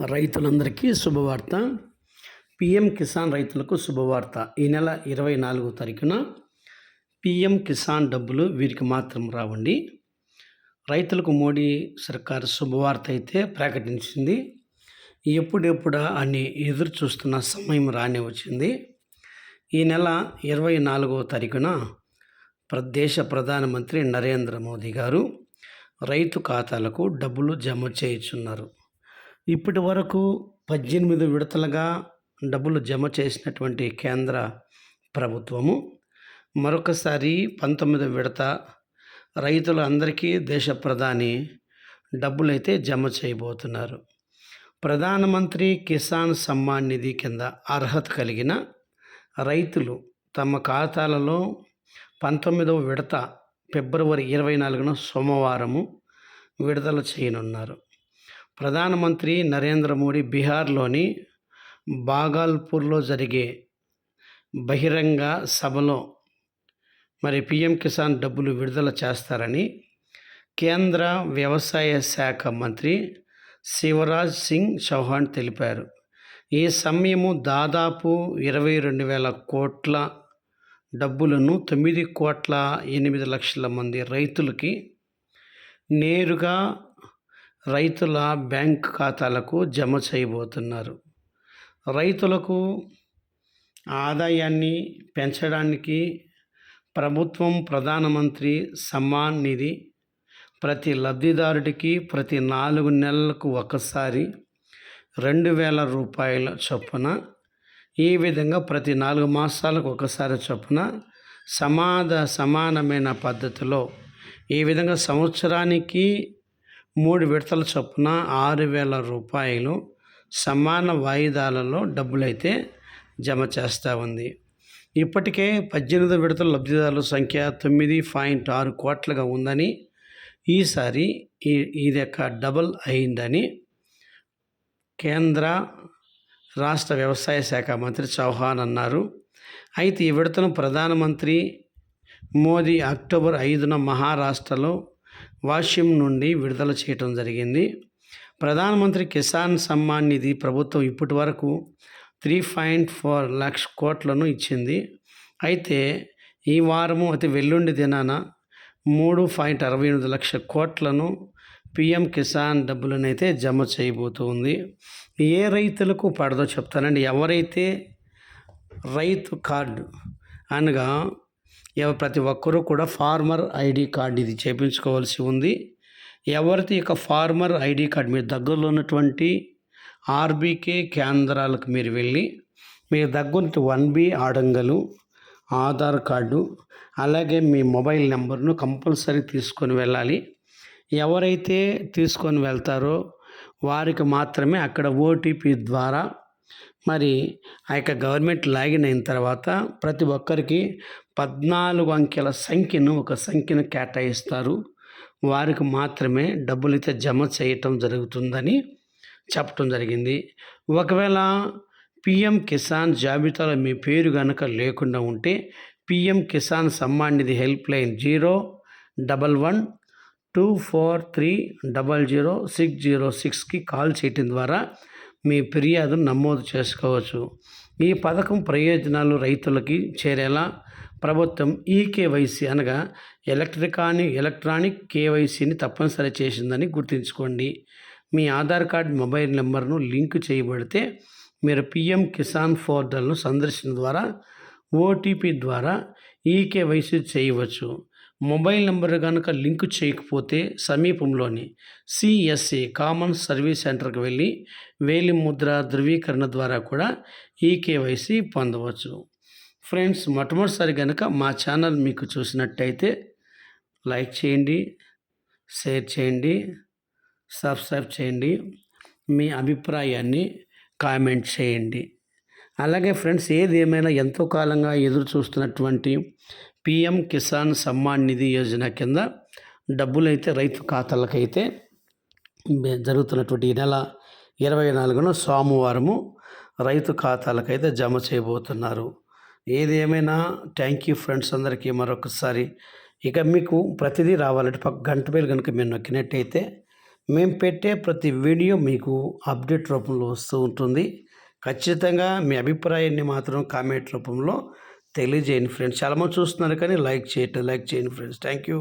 రైతులందరికీ శుభవార్త. పిఎం కిసాన్ రైతులకు శుభవార్త. ఈ నెల ఇరవై నాలుగో తారీఖున పిఎం కిసాన్ డబ్బులు వీరికి మాత్రం రావండి. రైతులకు మోడీ సర్కార్ శుభవార్త అయితే ప్రకటించింది. ఎప్పుడెప్పుడా అని ఎదురు చూస్తున్న సమయం రానే వచ్చింది. ఈ నెల ఇరవై నాలుగవ తారీఖున దేశ ప్రధానమంత్రి నరేంద్ర మోదీ గారు రైతు ఖాతాలకు డబ్బులు జమ చేయుచున్నారు. ఇప్పటి వరకు పద్దెనిమిది విడతలుగా డబ్బులు జమ చేసినటువంటి కేంద్ర ప్రభుత్వము మరొకసారి పంతొమ్మిది విడత రైతులందరికీ దేశ ప్రధాని డబ్బులైతే జమ చేయబోతున్నారు. ప్రధానమంత్రి కిసాన్ సమ్మాన్ నిధి కింద అర్హత కలిగిన రైతులు తమ ఖాతాలలో పంతొమ్మిదవ విడత ఫిబ్రవరి ఇరవై నాలుగున సోమవారము విడుదల చేయనున్నారు. ప్రధానమంత్రి నరేంద్ర మోడీ బీహార్లోని బాగాల్పూర్లో జరిగే బహిరంగ సభలో మరి పిఎం కిసాన్ డబ్బులు విడుదల చేస్తారని కేంద్ర వ్యవసాయ శాఖ మంత్రి శివరాజ్ సింగ్ చౌహాన్ తెలిపారు. ఈ సమయము దాదాపు ఇరవై రెండు వేల కోట్ల డబ్బులను తొమ్మిది కోట్ల ఎనిమిది లక్షల మంది రైతులకి నేరుగా రైతుల బ్యాంక్ ఖాతాలకు జమ చేయబోతున్నారు. రైతులకు ఆదాయాన్ని పెంచడానికి ప్రభుత్వం ప్రధానమంత్రి సమ్మాన్ నిధి ప్రతి లబ్ధిదారుడికి ప్రతి నాలుగు నెలలకు ఒకసారి రెండు వేల రూపాయల చొప్పున ఈ విధంగా ప్రతి నాలుగు మాసాలకు ఒకసారి చొప్పున సమాధ సమానమైన పద్ధతిలో ఈ విధంగా సంవత్సరానికి మూడు విడతల చొప్పున ఆరు వేల రూపాయలు సమాన వాయిదాలలో డబ్బులైతే జమ చేస్తూ ఉంది. ఇప్పటికే పద్దెనిమిది విడతల లబ్ధిదారుల సంఖ్య తొమ్మిది పాయింట్ ఆరు కోట్లుగా ఉందని ఈసారి ఈ ఇది యొక్క డబల్ అయిందని కేంద్ర రాష్ట్ర వ్యవసాయ శాఖ మంత్రి చౌహాన్ అన్నారు. అయితే ఈ విడతను ప్రధానమంత్రి మోదీ అక్టోబర్ ఐదున మహారాష్ట్రలో వాష్యం నుండి విడుదల చేయటం జరిగింది. ప్రధానమంత్రి కిసాన్ సమ్మాన్ నిధి ప్రభుత్వం ఇప్పటి వరకు త్రీ పాయింట్ ఫోర్ లక్ష కోట్లను ఇచ్చింది. అయితే ఈ వారము అతి వెల్లుండి దినాన మూడు పాయింట్ అరవై ఎనిమిది లక్ష కోట్లను పిఎం కిసాన్ డబ్బులనైతే జమ చేయబోతుంది. ఏ రైతులకు పడదో చెప్తానండి. ఎవరైతే రైతు కార్డు అనగా ప్రతి ఒక్కరూ కూడా ఫార్మర్ ఐడి కార్డు ఇది చేపించుకోవాల్సి ఉంది. ఎవరిది యొక్క ఫార్మర్ ఐడి కార్డు? మీ దగ్గరలో ఉన్నటువంటి ఆర్బీకే కేంద్రాలకు మీరు వెళ్ళి మీ దగ్గర వన్ బి ఆడంగలు ఆధార్ కార్డు అలాగే మీ మొబైల్ నెంబర్ను కంపల్సరీ తీసుకొని వెళ్ళాలి. ఎవరైతే తీసుకొని వెళ్తారో వారికి మాత్రమే అక్కడ ఓటీపీ ద్వారా మరి ఆ యొక్క గవర్నమెంట్ లాగిన్ అయిన తర్వాత ప్రతి ఒక్కరికి పద్నాలుగు అంకెల సంఖ్యను ఒక సంఖ్యను కేటాయిస్తారు. వారికి మాత్రమే డబ్బులు అయితే జమ చేయటం జరుగుతుందని చెప్పటం జరిగింది. ఒకవేళ పిఎం కిసాన్ జాబితాలో మీ పేరు కనుక లేకుండా ఉంటే PM Kisan Samman Nidhi help line zero double one two four three double zero six zero సిక్స్కి కాల్ చేయటం ద్వారా మీ ఫిర్యాదును నమోదు చేసుకోవచ్చు. ఈ పథకం ప్రయోజనాలు రైతులకి చేరేలా ప్రభుత్వం ఈ కేవైసీ అనగా ఎలక్ట్రికాని ఎలక్ట్రానిక్ కేవైసీని తప్పనిసరి చేసిందని గుర్తుంచుకోండి. మీ ఆధార్ కార్డ్ మొబైల్ నెంబర్ను లింక్ చేయబడితే మీరు పిఎం కిసాన్ పోర్టల్ను సందర్శన ద్వారా ఓటీపీ ద్వారా ఈకేవైసీ చేయవచ్చు. మొబైల్ నెంబర్ కనుక లింక్ చేయకపోతే సమీపంలోని సిఎస్సి కామన్ సర్వీస్ సెంటర్కి వెళ్ళి వేలి ముద్ర ధృవీకరణ ద్వారా కూడా ఈకేవైసీ పొందవచ్చు. ఫ్రెండ్స్ మొట్టమొదటిసారి కనుక మా ఛానల్ మీకు చూసినట్టయితే లైక్ చేయండి షేర్ చేయండి సబ్స్క్రైబ్ చేయండి మీ అభిప్రాయాన్ని కామెంట్ చేయండి. అలాగే ఫ్రెండ్స్ ఏది ఏమైనా ఎంతో కాలంగా ఎదురు చూస్తున్నటువంటి పిఎం కిసాన్ సమ్మాన్ నిధి యోజన కింద డబ్బులైతే రైతు ఖాతాలకైతే జరుగుతున్నటువంటి ఈ నెల ఇరవై నాలుగున సోమవారము రైతు ఖాతాలకైతే జమ చేయబోతున్నారు. ఏది ఏమైనా థ్యాంక్ యూ ఫ్రెండ్స్ అందరికీ మరొకసారి. ఇక మీకు ప్రతిదీ రావాలంటే పక్క గంట పేరు కనుక మీరు నొక్కినట్టయితే మేము పెట్టే ప్రతి వీడియో మీకు అప్డేట్ రూపంలో వస్తూ ఉంటుంది. ఖచ్చితంగా మీ అభిప్రాయాన్ని మాత్రం కామెంట్ రూపంలో తెలియజేయండి ఫ్రెండ్స్ చాలామంది చూస్తున్నారు కానీ లైక్ చేయట్లేదు లైక్ చేయండి ఫ్రెండ్స్ థ్యాంక్ యూ